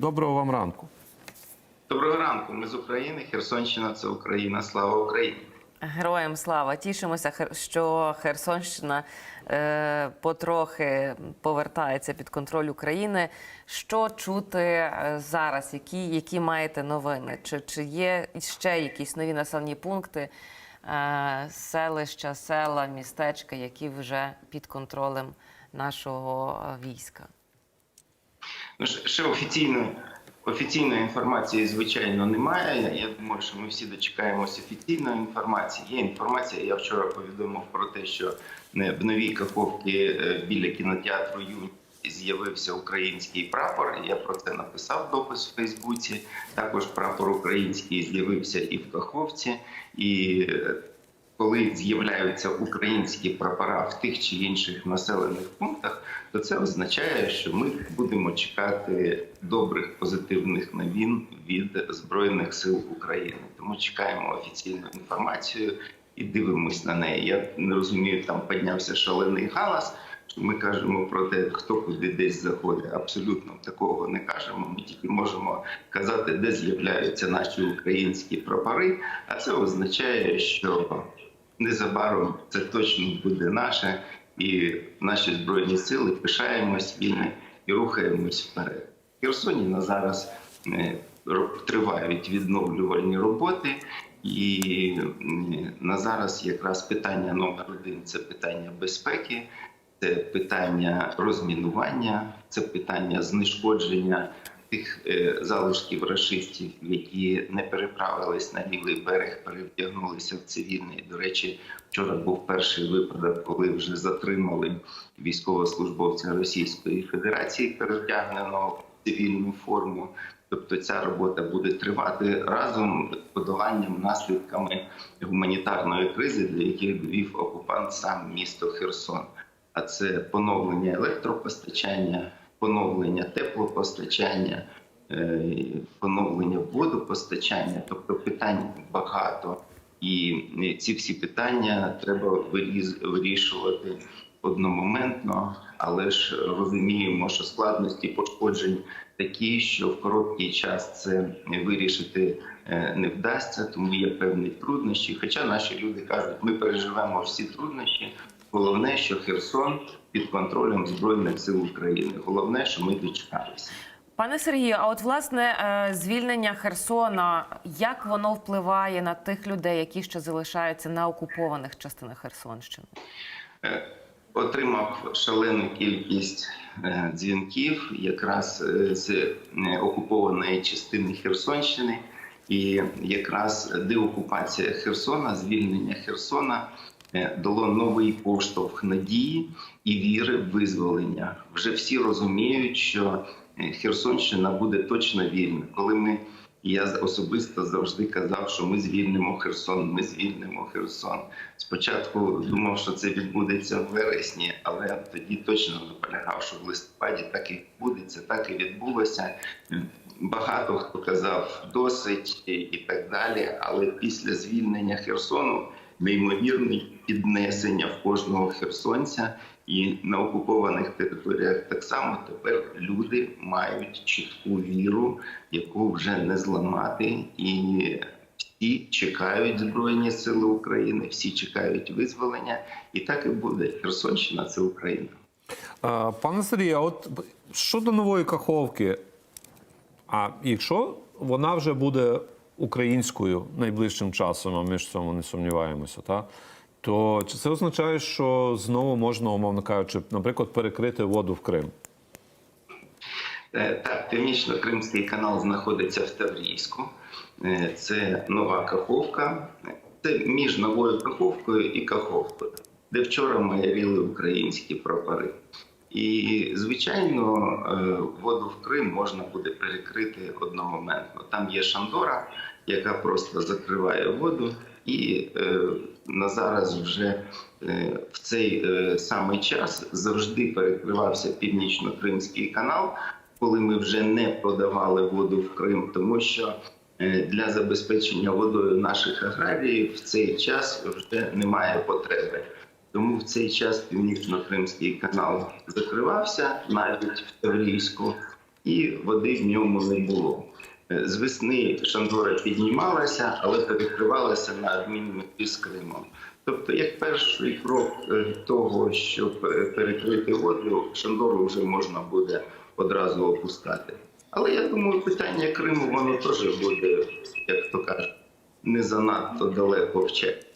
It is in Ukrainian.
Доброго вам ранку. Доброго ранку. Ми з України. Херсонщина це Україна. Слава Україні. Героям слава! Тішимося, Хер- що Херсонщина е, потрохи повертається під контроль України. Що чути е, зараз? Які, які маєте новини? Чи, чи є ще якісь нові населені пункти, е, селища, села, містечка, які вже під контролем нашого е, війська? Ну, ще офіційної офіційної інформації, звичайно, немає. Я думаю, що ми всі дочекаємося офіційної інформації. Є інформація. Я вчора повідомив про те, що в новій каховці е, біля кінотеатру Юні з'явився український прапор. Я про це написав допис в Фейсбуці. Також прапор український з'явився і в Каховці. І е, коли з'являються українські прапора в тих чи інших населених пунктах, то це означає, що ми будемо чекати добрих позитивних новин від збройних сил України. Тому чекаємо офіційну інформацію і дивимось на неї. Я не розумію, там піднявся шалений галас. Ми кажемо про те, хто куди десь заходить. Абсолютно такого не кажемо. Ми тільки можемо казати, де з'являються наші українські прапори. А це означає, що незабаром це точно буде наше, і наші збройні сили пишаємось вільно і рухаємось вперед. В Херсоні на зараз е, тривають відновлювальні роботи. І на зараз якраз питання номер один це питання безпеки, це питання розмінування, це питання знешкодження тих е, залишків рашистів, які не переправились на лівий берег, перевдягнулися в цивільний. До речі, вчора був перший випадок, коли вже затримали військовослужбовця Російської Федерації, перевдягненого в цивільну форму. Тобто ця робота буде тривати разом з подоланням наслідками гуманітарної кризи, для яких довів окупант сам місто Херсон. А це поновлення електропостачання, поновлення теплопостачання, е, поновлення водопостачання. Тобто питань багато, і ці всі питання треба вирішувати одномоментно, але ж розуміємо, що складності пошкоджень такі, що в короткий час це вирішити е, не вдасться, тому є певні труднощі. Хоча наші люди кажуть, ми переживемо всі труднощі. Головне, що Херсон під контролем збройних сил України. Головне, що ми дочекалися. Пане Сергію, а от власне е, звільнення Херсона, як воно впливає на тих людей, які ще залишаються на окупованих частинах Херсонщини? Е, Отримав шалену кількість е, дзвінків якраз з окупованої частини Херсонщини, і якраз деокупація Херсона, звільнення Херсона дало новий поштовх надії і віри в визволення. Вже всі розуміють, що е, Херсонщина буде точно вільна. Коли ми я особисто завжди казав, що ми звільнимо Херсон. Ми звільнимо Херсон. Спочатку думав, що це відбудеться в вересні, але тоді точно наполягав, що в листопаді так і відбудеться, так і відбулося. Багато хто казав досить і- так далі. Але після звільнення Херсону неймовірне піднесення в кожного херсонця. І на окупованих територіях так само тепер люди мають чітку віру, яку вже не зламати, і всі чекають збройні сили України, всі чекають визволення, і так і буде. Херсонщина це Україна. Е, Пане Сергію, а от щодо нової каховки, а якщо вона вже буде українською найближчим часом, а ми ж цьому не сумніваємося, та? То чи це означає, що знову можна, умовно кажучи, наприклад, перекрити воду в Крим? Е, Так, північно-кримський канал знаходиться в Таврійську. Е, Це нова каховка. Це між новою каховкою і каховкою, де вчора майоріли українські прапори. І, звичайно, е, воду в Крим можна буде перекрити одномоментно. Там є Шандора, яка просто закриває воду, і е, на зараз вже е, в цей е, самий час завжди перекривався північно-кримський канал, коли ми вже не подавали воду в Крим, тому що е, для забезпечення водою наших аграріїв в цей час вже немає потреби. Тому в цей час північно-кримський канал закривався навіть в Таврійську. і води в ньому не було. Е, З весни Шандора піднімалася, але перекривалася на адмінмежі з Кримом. Тобто, як перший крок е, того, щоб е, перекрити воду, Шандору вже можна буде одразу опускати. Але я думаю, питання Криму воно теж буде, як то кажуть, не занадто далеко в часі.